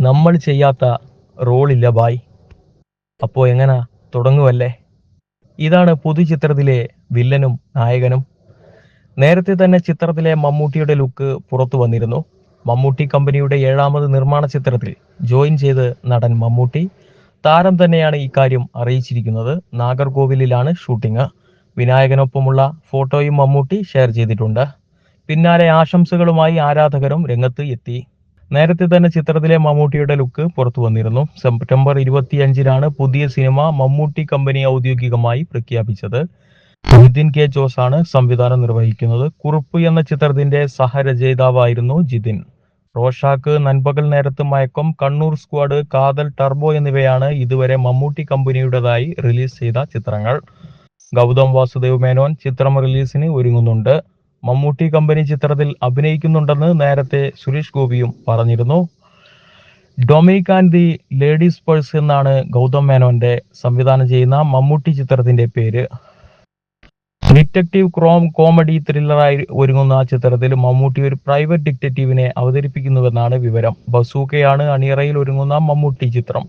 നമ്മൾ ചെയ്യാത്ത റോളില്ല ബായ്. അപ്പോൾ എങ്ങനാ? തുടങ്ങുമല്ലേ ഇതാണ് പുതുചിത്രത്തിലെ വില്ലനും നായകനും. നേരത്തെ തന്നെ ചിത്രത്തിലെ മമ്മൂട്ടിയുടെ ലുക്ക് പുറത്തു വന്നിരുന്നു. മമ്മൂട്ടി കമ്പനിയുടെ ഏഴാമത് നിർമ്മാണ ചിത്രത്തിൽ ജോയിൻ ചെയ്ത് നടൻ മമ്മൂട്ടി. താരം തന്നെയാണ് ഇക്കാര്യം അറിയിച്ചിരിക്കുന്നത്. നാഗർകോവിലിലാണ് ഷൂട്ടിംഗ്. വിനായകനൊപ്പമുള്ള ഫോട്ടോയും മമ്മൂട്ടി ഷെയർ ചെയ്തിട്ടുണ്ട്. പിന്നാലെ ആശംസകളുമായി ആരാധകരും രംഗത്ത് എത്തി. നേരത്തെ തന്നെ ചിത്രത്തിലെ മമ്മൂട്ടിയുടെ ലുക്ക് പുറത്തു വന്നിരുന്നു. സെപ്റ്റംബർ ഇരുപത്തിയഞ്ചിനാണ് പുതിയ സിനിമ മമ്മൂട്ടി കമ്പനി ഔദ്യോഗികമായി പ്രഖ്യാപിച്ചത്. ജിതിൻ കെ ജോസ് ആണ് സംവിധാനം നിർവഹിക്കുന്നത്. കുറുപ്പ് എന്ന ചിത്രത്തിന്റെ സഹരചയിതാവായിരുന്നു Jithin. Rorschach Nanpakal Nerathu Mayakkam Kannur squad Kaathal Turbo എന്നിവയാണ് ഇതുവരെ മമ്മൂട്ടി കമ്പനിയുടേതായി റിലീസ് ചെയ്ത ചിത്രങ്ങൾ. ഗൗതം വാസുദേവ് മേനോൻ ചിത്രം റിലീസിന് ഒരുങ്ങുന്നുണ്ട്. മമ്മൂട്ടി കമ്പനി ചിത്രത്തിൽ അഭിനയിക്കുന്നുണ്ടെന്ന് നേരത്തെ സുരേഷ് ഗോപിയും പറഞ്ഞിരുന്നു. Dominic and the ladies purse എന്നാണ് ഗൗതം മേനോന്റെ സംവിധാനം ചെയ്യുന്ന മമ്മൂട്ടി ചിത്രത്തിന്റെ പേര്. ഡിറ്റക്റ്റീവ് ക്രോം കോമഡി ത്രില്ലറായി ഒരുങ്ങുന്ന ആ ചിത്രത്തിൽ മമ്മൂട്ടി ഒരു പ്രൈവറ്റ് ഡിറ്റക്റ്റീവിനെ അവതരിപ്പിക്കുന്നുവെന്നാണ് വിവരം. ബസൂക്കയാണ് അണിയറയിൽ ഒരുങ്ങുന്ന മമ്മൂട്ടി ചിത്രം.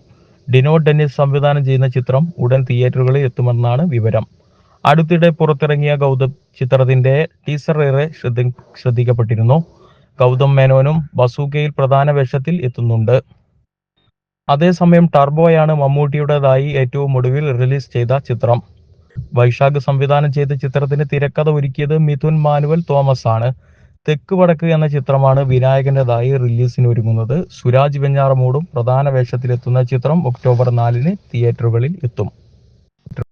ഡിനോ ഡെന്നിസ് സംവിധാനം ചെയ്യുന്ന ചിത്രം ഉടൻ തിയേറ്ററുകളിൽ എത്തുമെന്നാണ് വിവരം. അടുത്തിടെ പുറത്തിറങ്ങിയ ഗൗതം ചിത്രത്തിന്റെ ടീസർ ഏറെ ശ്രദ്ധ ശ്രദ്ധിക്കപ്പെട്ടിരുന്നു. ഗൗതം മേനോനും ബസൂക്കയിൽ പ്രധാന വേഷത്തിൽ എത്തുന്നുണ്ട്. അതേസമയം ടർബോയാണ് മമ്മൂട്ടിയുടേതായി ഏറ്റവും ഒടുവിൽ റിലീസ് ചെയ്ത ചിത്രം. വൈശാഖ് സംവിധാനം ചെയ്ത ചിത്രത്തിന് തിരക്കഥ ഒരുക്കിയത് മിഥുൻ മാനുവൽ തോമസ് ആണ് തെക്ക് വടക്ക് എന്ന ചിത്രമാണ് വിനായകന്റേതായി റിലീസിന് ഒരുങ്ങുന്നത്. സുരാജ് വെഞ്ഞാറമൂടും പ്രധാന വേഷത്തിലെത്തുന്ന ചിത്രം ഒക്ടോബർ നാലിന് തിയേറ്ററുകളിൽ എത്തും.